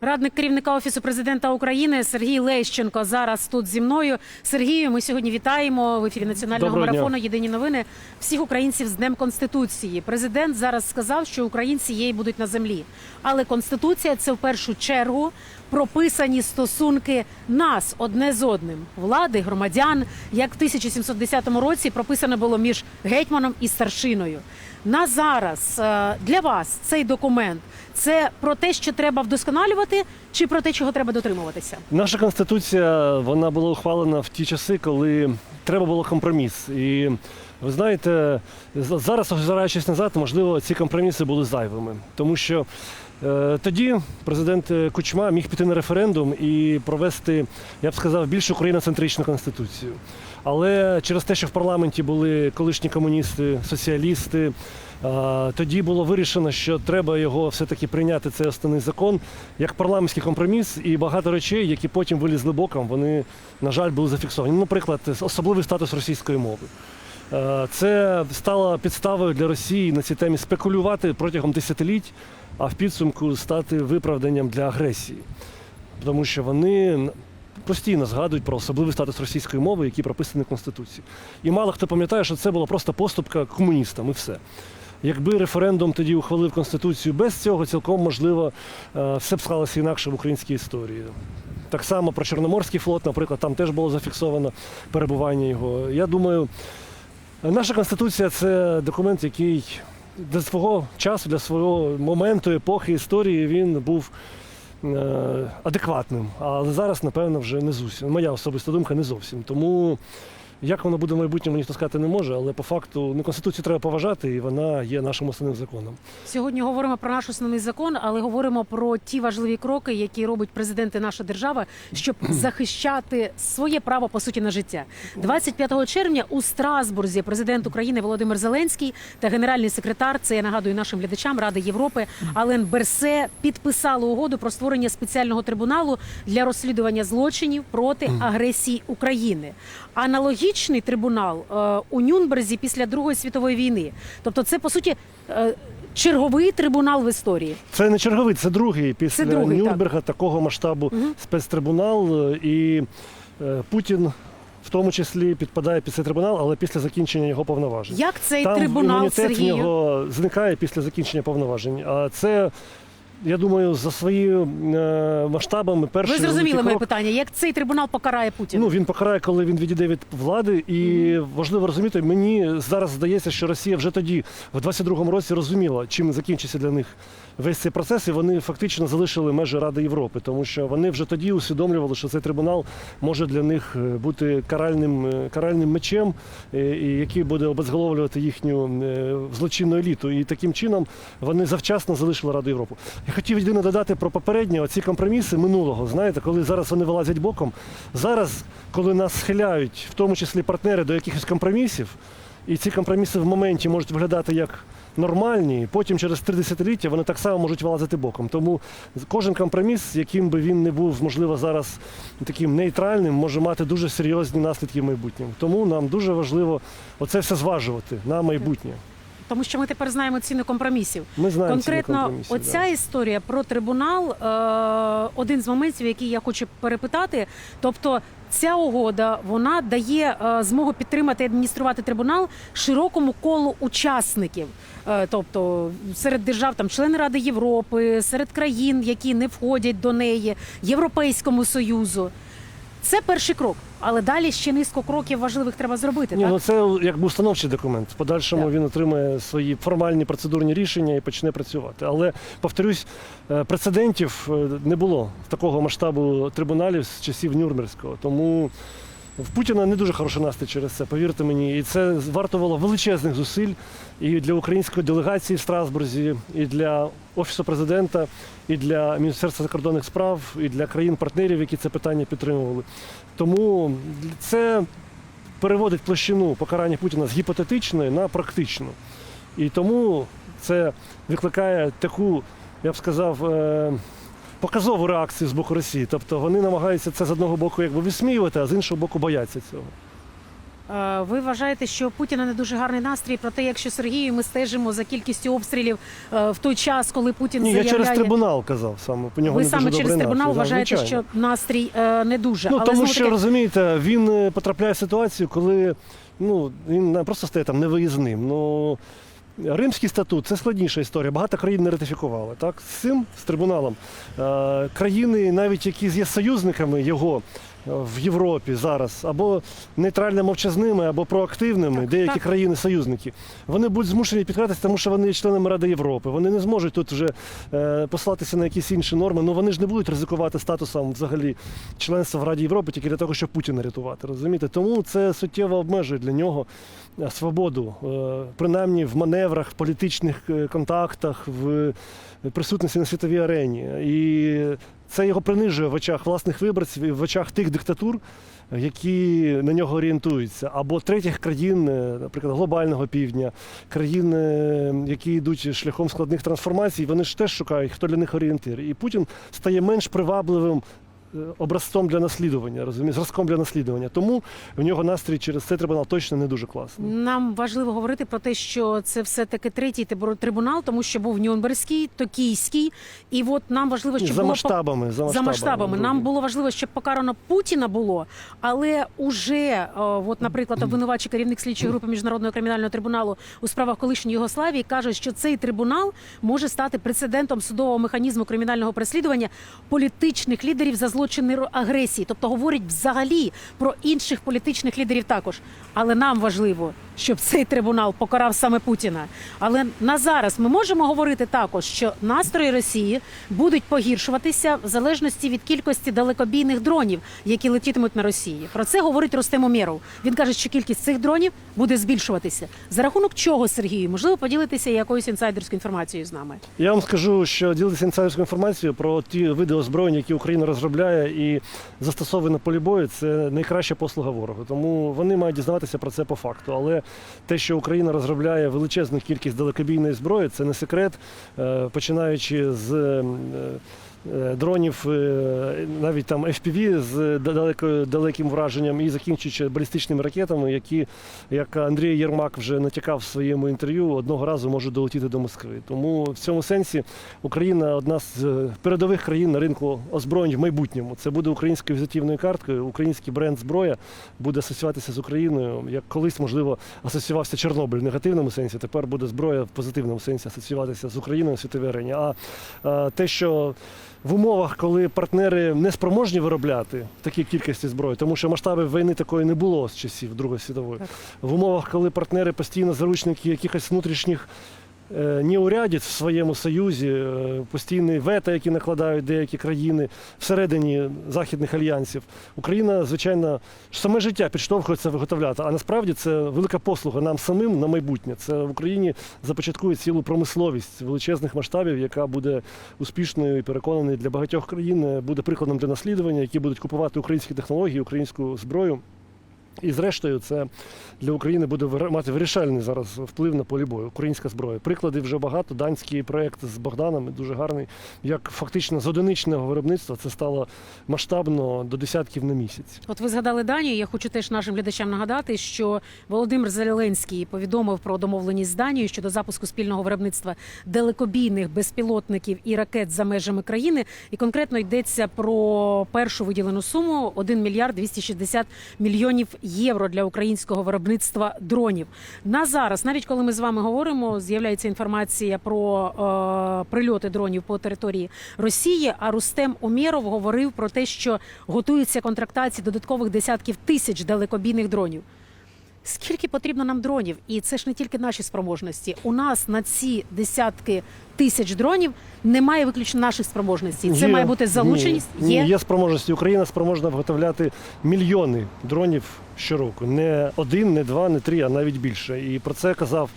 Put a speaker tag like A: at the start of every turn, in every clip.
A: Радник керівника офісу президента України Сергій Лещенко зараз тут зі мною. Сергію, ми сьогодні вітаємо в ефірі національного
B: Доброго дня.
A: марафону. Єдині новини всіх українців з Днем Конституції. Президент зараз сказав, що українці її будуть на землі. Але конституція це в першу чергу прописані стосунки нас одне з одним, влади, громадян, як в 1710 році прописано було між гетьманом і старшиною. На зараз е, для вас цей документ це про те, що треба вдосконалювати, чи про те, чого треба дотримуватися?
B: Наша конституція вона була ухвалена в ті часи, коли треба було компроміс. І ви знаєте, зараз, озираючись назад, можливо, ці компроміси були зайвими, тому що тоді президент е, Кучма міг піти на референдум і провести, я б сказав, більш україноцентричну конституцію. Але через те, що в парламенті були колишні комуністи, соціалісти. Тоді було вирішено, що треба його все-таки прийняти цей основний закон як парламентський компроміс, і багато речей, які потім вилізли боком, вони, на жаль, були зафіксовані. Ну, Наприклад, особливий статус російської мови. Е, Це стало підставою для Росії на цій темі спекулювати протягом десятиліть, а в підсумку стати виправданням для агресії. Тому що вони постійно згадують про особливий статус російської мови, який прописаний в Конституції. І мало хто пам'ятає, що це була просто поступка комуністам і все. Якби референдум тоді ухвалив Конституцію без цього, цілком можливо, е, все б склалося інакше в українській історії. Так само про Чорноморський флот, наприклад, там теж було зафіксовано перебування його. Я думаю, наша конституція це документ, який для свого часу, для свого моменту, епохи, історії він був е, адекватним. Але зараз, напевно, вже не зовсім. Моя особиста думка не зовсім. Тому як воно буде в майбутньому, ніхто сказати не може, але по факту ну, конституцію треба поважати, і вона є нашим основним законом.
A: Сьогодні говоримо про наш основний закон, але говоримо про ті важливі кроки, які робить президент і наша держава, щоб захищати своє право по суті на життя. 25 червня у Страсбурзі президент України Володимир Зеленський та генеральний секретар, це я нагадую нашим глядачам Ради Європи Ален Берсе підписали угоду про створення спеціального трибуналу для розслідування злочинів проти агресії України. Аналогічний трибунал е, у Нюнберзі після Другої світової війни. Тобто, це по суті е, черговий трибунал в історії.
B: Це не черговий, це другий після
A: Це другий, так.
B: Такого масштабу
A: Мгм.
B: спецтрибунал. е, І е, Путін в тому числі підпадає під цей трибунал, але після закінчення його повноважень.
A: Як цей
B: Там
A: трибунал
B: імунітет в нього зникає після закінчення повноважень. А це, я думаю, за своїми е, масштабами перший
A: Ви зрозуміли моє питання? Як цей трибунал покарає Путіна?
B: Ну він покарає, коли він відійде від влади, і важливо розуміти, мені зараз здається, що Росія вже тоді, в 22-му році, розуміла, чим закінчиться для них весь цей процес, і вони фактично залишили межі Ради Європи, тому що вони вже тоді усвідомлювали, що цей трибунал може для них е, бути каральним, е, каральним мечем, який буде обезголовлювати їхню злочинну еліту. І таким чином вони завчасно залишили Раду Європи. Я хотів єдине додати про попередні оці компроміси минулого. Знаєте, коли зараз вони вилазять боком. Зараз, коли нас схиляють, в тому числі партнери, до якихось компромісів, і ці компроміси в моменті можуть виглядати як нормальні, потім через три десятиліття вони так само можуть вилазити боком. Тому кожен компроміс, яким би він не був, можливо, зараз таким нейтральним, може мати дуже серйозні наслідки в майбутньому. Тому нам дуже важливо оце все зважувати на майбутнє.
A: Тому що ми тепер знаємо ціни компромісів.
B: Ми знаємо ціни
A: Конкретно,
B: компромісів,
A: оця
B: да.
A: історія про трибунал е, один з моментів, який я хочу перепитати. Тобто, ця угода вона дає е, змогу підтримати і адмініструвати трибунал широкому колу учасників. Е, тобто серед держав, там члени Ради Європи, серед країн, які не входять до неї, Європейському Союзу. Це перший крок, але далі ще низку кроків важливих треба зробити.
B: Ні,
A: так?
B: ну це якби установчий документ. В подальшому
A: Так.
B: він отримає свої формальні процедурні рішення і почне працювати. Але повторюсь, е, прецедентів е, не було такого масштабу трибуналів з часів Нюрнберзького. Тому в Путіна не дуже хороший настрій через це, повірте мені. І це вартувало величезних зусиль і для української делегації в Страсбурзі, і для офісу президента, і для Міністерства закордонних справ, і для країн-партнерів, які це питання підтримували. Тому це переводить площину покарання Путіна з гіпотетичної на практичну. І тому це викликає таку, я б сказав, е, показову реакцію з боку Росії. Тобто вони намагаються це з одного боку якби висміювати, а з іншого боку бояться цього.
A: Е, Ви вважаєте, що Путіна не дуже гарний настрій? Проте, якщо Сергію, ми стежимо за кількістю обстрілів е, в той час, коли Путін
B: Ні, я через трибунал казав саме. По нього
A: Ви
B: не
A: саме
B: дуже
A: через трибунал
B: настрій,
A: вважаєте,
B: звичайно.
A: що настрій е, не дуже.
B: Ну
A: Але
B: тому що
A: таки,
B: розумієте, він потрапляє в ситуацію, коли ну він просто стає там невиїзним. Ну Римський статут це складніша історія. Багато країн не ратифікували. Так з цим з трибуналом е, країни, навіть які є союзниками його. В Європі зараз або нейтрально мовчазними, або проактивними,
A: Так,
B: деякі
A: так.
B: країни-союзники, вони будуть змушені підкратися, тому що вони є членами Ради Європи. Вони не зможуть тут вже е, послатися на якісь інші норми. Ну вони ж не будуть ризикувати статусом взагалі членства в Раді Європи тільки для того, щоб Путіна рятувати. Розумієте? Тому це суттєво обмежує для нього е, свободу, е, принаймні в маневрах, в політичних е, контактах, в присутності на світовій арені. І це його принижує в очах власних виборців і в очах тих диктатур, які на нього орієнтуються, або третіх країн, е, наприклад, глобального півдня, країн, е, які йдуть шляхом складних трансформацій, вони ж теж шукають, хто для них орієнтир. І Путін стає менш привабливим. Е, Образцом для наслідування, розумієш, зразком для наслідування. Тому в нього настрій через цей трибунал точно не дуже класний.
A: Нам важливо говорити про те, що це все таки третій трибунал, тому що був Нюрнберзький, Токійський, і от нам важливо, щоб
B: За
A: було
B: масштабами, за
A: за
B: масштабами.
A: масштабами. Нам було важливо, щоб покарано Путіна було, але уже, от, наприклад, обвинувачий керівник слідчої групи міжнародного кримінального трибуналу у справах колишньої Югославії каже, що цей трибунал може стати прецедентом судового механізму кримінального переслідування політичних лідерів за злочини агресії, тобто говорить взагалі про інших політичних лідерів також. Але нам важливо, щоб цей трибунал покарав саме Путіна. Але на зараз ми можемо говорити також, що настрої Росії будуть погіршуватися в залежності від кількості далекобійних дронів, які летітимуть на Росії. Про це говорить Ростем Умєров. Він каже, що кількість цих дронів буде збільшуватися. За рахунок чого, Сергію? Можливо, поділитися якоюсь інсайдерською інформацією з нами.
B: Я вам скажу, що ділитися інсайдерською інформацією про ті види озброєння, які Україна розробляє і застосовує на полі бою, це найкраща послуга ворогу. Тому вони мають дізнаватися про це по факту. Але те, що Україна розробляє величезну кількість далекобійної зброї, це не секрет, Е, починаючи з. Е, Дронів е, навіть там FPV з далеко, далеким враженням і закінчуючи балістичними ракетами, які, як Андрій Єрмак вже натякав в своєму інтерв'ю, одного разу можуть долетіти до Москви. Тому в цьому сенсі Україна одна з е, передових країн на ринку озброєнь в майбутньому. Це буде українською візитівною карткою. Український бренд зброя буде асоціюватися з Україною, як колись можливо асоціювався Чорнобиль в негативному сенсі. Тепер буде зброя в позитивному сенсі асоціюватися з Україною на світовій арені. А те, що в умовах, коли партнери не спроможні виробляти такі кількості зброї, тому що масштабів війни такої не було з часів Другої світової. В умовах, коли партнери постійно заручники якихось внутрішніх е, неурядиць в своєму союзі, е, постійні вето, які накладають деякі країни всередині західних альянсів, Україна, звичайно, саме життя підштовхується виготовляти. А насправді це велика послуга нам самим на майбутнє. Це в Україні започаткує цілу промисловість величезних масштабів, яка буде успішною і переконаний для багатьох країн е, буде прикладом для наслідування, які будуть купувати українські технології, українську зброю. І зрештою, це для України буде мати вирішальний зараз вплив на полі бою. Українська зброя. Прикладів вже багато. Данський проект з Богданом дуже гарний. Як фактично з одиничного виробництва це стало масштабно до десятків на місяць.
A: От ви згадали Данію. Я хочу теж нашим глядачам нагадати, що Володимир Зеленський повідомив про домовленість з Данією щодо запуску спільного виробництва далекобійних безпілотників і ракет за межами країни. І конкретно йдеться про першу виділену суму 1 мільярд 260 мільйонів євро для українського виробництва дронів. На зараз, навіть коли ми з вами говоримо, з'являється інформація про е, прильоти дронів по території Росії. А Рустем Умєров говорив про те, що готується контрактації додаткових десятків тисяч далекобійних дронів. Скільки потрібно нам дронів? І це ж не тільки наші спроможності. У нас на ці десятки тисяч дронів немає виключно наших спроможностей. Це
B: Є.
A: має бути залученість.
B: Ні,
A: Є
B: ні, є спроможності. Україна спроможна виготовляти мільйони дронів щороку. Не один, не два, не три, а навіть більше. І про це казав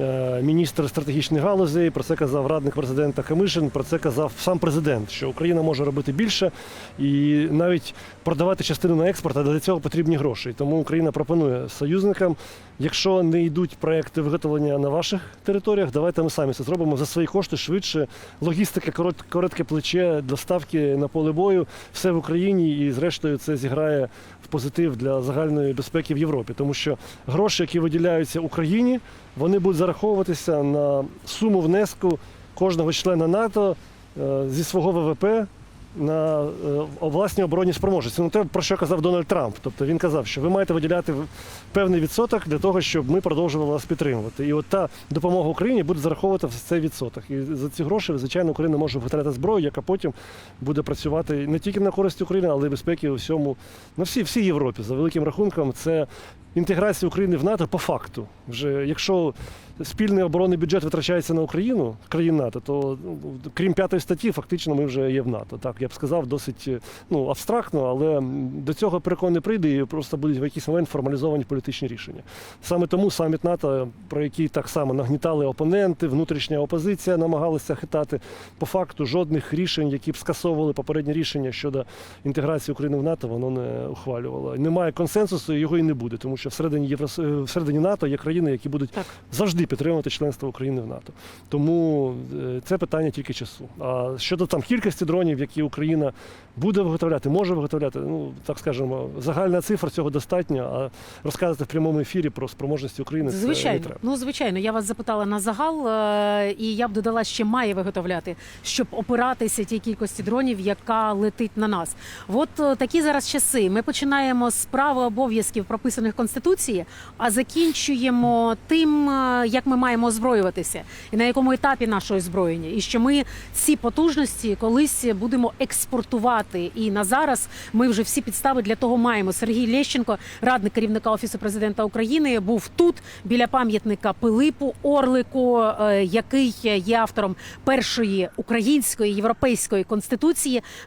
B: е, міністр стратегічних галузей, про це казав радник президента Камишин, про це казав сам президент, що Україна може робити більше і навіть продавати частину на експорт, а для цього потрібні гроші. Тому Україна пропонує союзникам, якщо не йдуть проекти виготовлення на ваших територіях, давайте ми самі це зробимо за свої кошти швидше. Логістика, корот- коротке плече, доставки на поле бою, все в Україні, і зрештою це зіграє в позитив для загальної безпеки в Європі, тому що гроші, які виділяються Україні, вони будуть зараховуватися на суму внеску кожного члена НАТО е, зі свого ВВП на е, власні оборонні спроможності. Ну те, про що казав Дональд Трамп. Тобто він казав, що ви маєте виділяти певний відсоток для того, щоб ми продовжували вас підтримувати. І от та допомога Україні буде зараховувати в цей відсоток. І за ці гроші, звичайно, Україна може виготовляти зброю, яка потім буде працювати не тільки на користь України, але й безпеки у всьому на всій, всій Європі. За великим рахунком, це інтеграція України в НАТО по факту. Вже якщо спільний оборонний бюджет витрачається на Україну, країн НАТО, то ну, крім п'ятої статті, фактично ми вже є в НАТО. Так я б сказав, досить ну абстрактно, але до цього перекон не прийде і просто будуть в якийсь момент формалізовані політичні рішення. Саме тому саміт НАТО, про який так само нагнітали опоненти, внутрішня опозиція намагалася хитати. По факту жодних рішень, які б скасовували попередні рішення щодо інтеграції України в НАТО, воно не ухвалювало. Немає консенсусу, його і не буде, тому що всередині Єврос... е, всередині НАТО є країни, які будуть
A: Так.
B: завжди підтримувати членство України в НАТО. Тому е, це питання тільки часу. А щодо там кількості дронів, які Україна буде виготовляти, може виготовляти, ну так скажемо, загальна цифра цього достатньо. А розказувати в прямому ефірі про спроможності України це не
A: Звичайно,
B: треба.
A: ну звичайно, я вас запитала на загал, е, і я б додала, ще має виготовляти, щоб опиратися тій кількості дронів, яка летить на нас. От такі зараз часи. Ми починаємо з прав обов'язків, прописаних в конституції, а закінчуємо тим, е, як ми маємо озброюватися, і на якому етапі нашого озброєння, і що ми ці потужності колись будемо експортувати. І на зараз ми вже всі підстави для того маємо. Сергій Лещенко, радник керівника офісу президента України, був тут біля пам'ятника Пилипу Орлику, е, який є автором першої української європейської конституції.